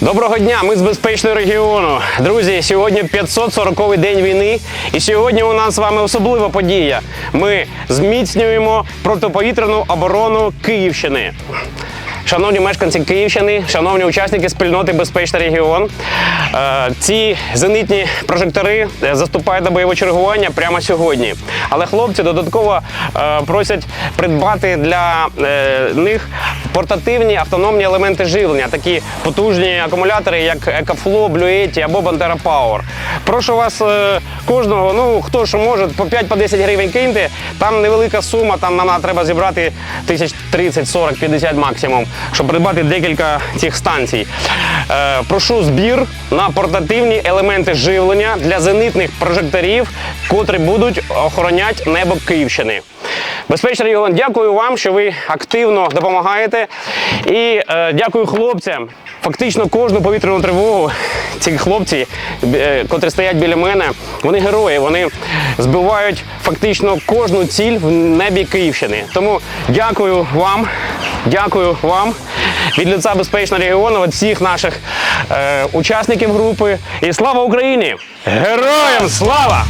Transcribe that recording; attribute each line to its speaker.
Speaker 1: Доброго дня, ми з безпечного регіону. Друзі, сьогодні 540-й день війни, і сьогодні у нас з вами особлива подія. Ми зміцнюємо протиповітряну оборону Київщини. Шановні мешканці Київщини, шановні учасники спільноти Безпечний регіон. е, Ці зенитні прожектори е, заступають до бойового чергування прямо сьогодні. Але хлопці додатково е, просять придбати для них портативні автономні елементи живлення, такі потужні акумулятори, як EcoFlow, Blue Yeti або Bandera Power. Прошу вас е, кожного, ну хто що може, по 5-10 гривень киньте. Там невелика сума, там нам треба зібрати тисяч 30, 40, 50 максимум, щоб придбати декілька цих станцій. Е, прошу збір на портативні елементи живлення для зенитних прожекторів, котрі будуть охороняти небо Київщини. Безпечний регіон, дякую вам, що ви активно допомагаєте. І е, дякую хлопцям. Фактично кожну повітряну тривогу ці хлопці, е, котрі стоять біля мене, вони герої. Вони збивають фактично кожну ціль в небі Київщини. Тому дякую вам, дякую вам від лиця безпечного регіону, від всіх наших е, учасників групи. І слава Україні! Героям слава!